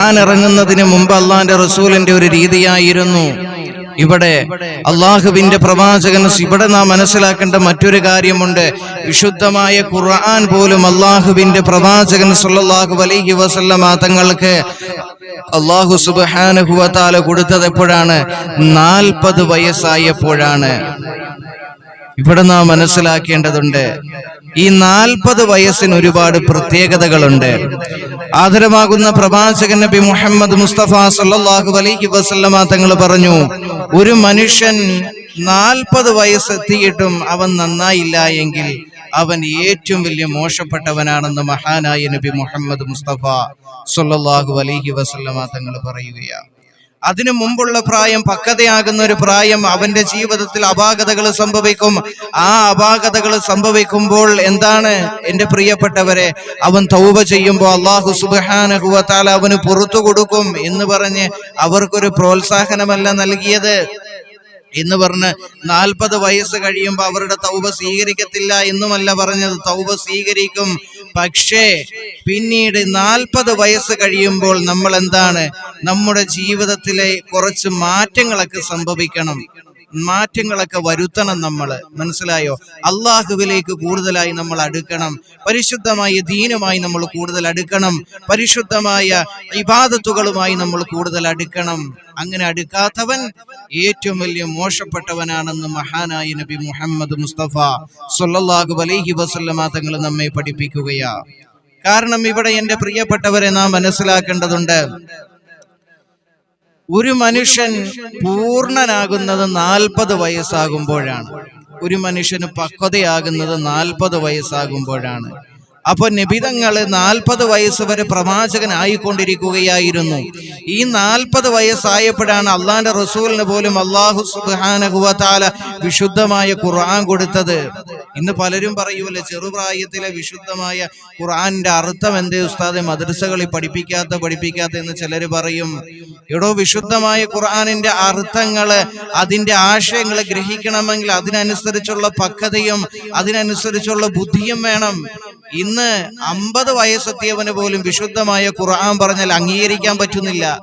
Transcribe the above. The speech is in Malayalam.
ഖുർആൻ ഇറങ്ങുന്നതിന് മുമ്പ് അള്ളാന്റെ റസൂലിന്റെ ഒരു രീതിയായിരുന്നു. ഇവിടെ അള്ളാഹുവിന്റെ പ്രവാചകൻ ഇവിടെ നാം മനസ്സിലാക്കേണ്ട മറ്റൊരു കാര്യമുണ്ട്. വിശുദ്ധമായ ഖുർആൻ പോലും അള്ളാഹുവിന്റെ പ്രവാചകൻ സല്ലല്ലാഹു അലൈഹി വസല്ലമ തങ്ങൾക്ക് അള്ളാഹു സുബ്ഹാനഹുവതാല കൊടുത്തത് എപ്പോഴാണ്? നാൽപ്പത് വയസ്സായപ്പോഴാണ്. ഇവിടെ നാം മനസ്സിലാക്കേണ്ടതുണ്ട് ഈ നാൽപ്പത് വയസ്സിന് ഒരുപാട് പ്രത്യേകതകളുണ്ട്. ആദരമാകുന്ന പ്രവാചകൻ നബി മുഹമ്മദ് മുസ്തഫ സല്ലല്ലാഹു അലൈഹി വസല്ലമ തങ്ങൾ പറഞ്ഞു ഒരു മനുഷ്യൻ നാൽപ്പത് വയസ്സെത്തിയിട്ടും അവൻ നന്നായില്ല എങ്കിൽ അവൻ ഏറ്റവും വലിയ മോശപ്പെട്ടവനാണെന്ന് മഹാനായ നബി മുഹമ്മദ് മുസ്തഫ സല്ലല്ലാഹു അലൈഹി വസല്ലമ തങ്ങൾ പറയുകയാണ്. അതിനു മുമ്പുള്ള പ്രായം പക്വതയാകുന്ന ഒരു പ്രായം അവന്റെ ജീവിതത്തിൽ അപാകതകൾ സംഭവിക്കും. ആ അപാകതകൾ സംഭവിക്കുമ്പോൾ എന്താണ് എന്റെ പ്രിയപ്പെട്ടവരെ? അവൻ തൗബ ചെയ്യുമ്പോൾ അള്ളാഹു സുബാനഹുവത്താല അവന് പുറത്തു കൊടുക്കും എന്ന് പറഞ്ഞ് അവർക്കൊരു പ്രോത്സാഹനമല്ല നൽകിയത്. എന്ന് പറഞ്ഞ് നാൽപ്പത് വയസ്സ് കഴിയുമ്പോൾ അവരുടെ തൗബ സ്വീകരിക്കത്തില്ല എന്നുമല്ല പറഞ്ഞത്. തൗബ സ്വീകരിക്കും. പക്ഷേ പിന്നീട് നാൽപ്പത് വയസ്സ് കഴിയുമ്പോൾ നമ്മൾ എന്താണ് നമ്മുടെ ജീവിതത്തിലെ കുറച്ച് മാറ്റങ്ങളൊക്കെ സംഭവിക്കണം. മാറ്റങ്ങളൊക്കെ വരുത്തണം നമ്മൾ മനസ്സിലായോ? അള്ളാഹുവിലേക്ക് കൂടുതലായി നമ്മൾ അടുക്കണം. പരിശുദ്ധമായ ദീനുമായി നമ്മൾ കൂടുതൽ അടുക്കണം. പരിശുദ്ധമായ ഇബാദത്തുകളുമായി നമ്മൾ കൂടുതൽ അടുക്കണം. അങ്ങനെ അടുക്കാത്തവൻ ഏറ്റവും വലിയ മോശപ്പെട്ടവനാണെന്ന് മഹാനായ നബി മുഹമ്മദ് മുസ്തഫ സൊല്ലാഹു അലൈഹി വസല്ലമ തങ്ങൾ നമ്മെ പഠിപ്പിക്കുകയാ. കാരണം ഇവിടെ എന്റെ പ്രിയപ്പെട്ടവരെ നാം മനസ്സിലാക്കേണ്ടതുണ്ട് ഒരു മനുഷ്യൻ പൂർണനാകുന്നത് നാൽപ്പത് വയസ്സാകുമ്പോഴാണ്. ഒരു മനുഷ്യന് പക്വതയാകുന്നത് നാൽപ്പത് വയസ്സാകുമ്പോഴാണ്. അപ്പൊ നിബിതങ്ങൾ നാൽപ്പത് വയസ്സ് വരെ പ്രവാചകനായിക്കൊണ്ടിരിക്കുകയായിരുന്നു. ഈ നാൽപ്പത് വയസ്സായപ്പോഴാണ് അള്ളാന്റെ റസൂലിന് പോലും അള്ളാഹു സുബാനഹുവത്താല വിശുദ്ധമായ ഖുർആൻ കൊടുത്തത്. ഇന്ന് പലരും പറയൂല്ലേ ചെറുപ്രായത്തിലെ വിശുദ്ധമായ ഖുർആന്റെ അർത്ഥം എന്തേ ഉസ്താദെ? മദ്രസകളിൽ പഠിപ്പിക്കാത്ത പഠിപ്പിക്കാത്ത എന്ന് ചിലർ പറയും. എടോ വിശുദ്ധമായ ഖുർആാനിന്റെ അർത്ഥങ്ങൾ അതിന്റെ ആശയങ്ങൾ ഗ്രഹിക്കണമെങ്കിൽ അതിനനുസരിച്ചുള്ള പക്വതയും അതിനനുസരിച്ചുള്ള ബുദ്ധിയും വേണം. ഇന്ന് അമ്പത് വയസ്സെത്തിയവന് പോലും വിശുദ്ധമായ ഖുർആൻ പറഞ്ഞാൽ അംഗീകരിക്കാൻ പറ്റുന്നില്ല.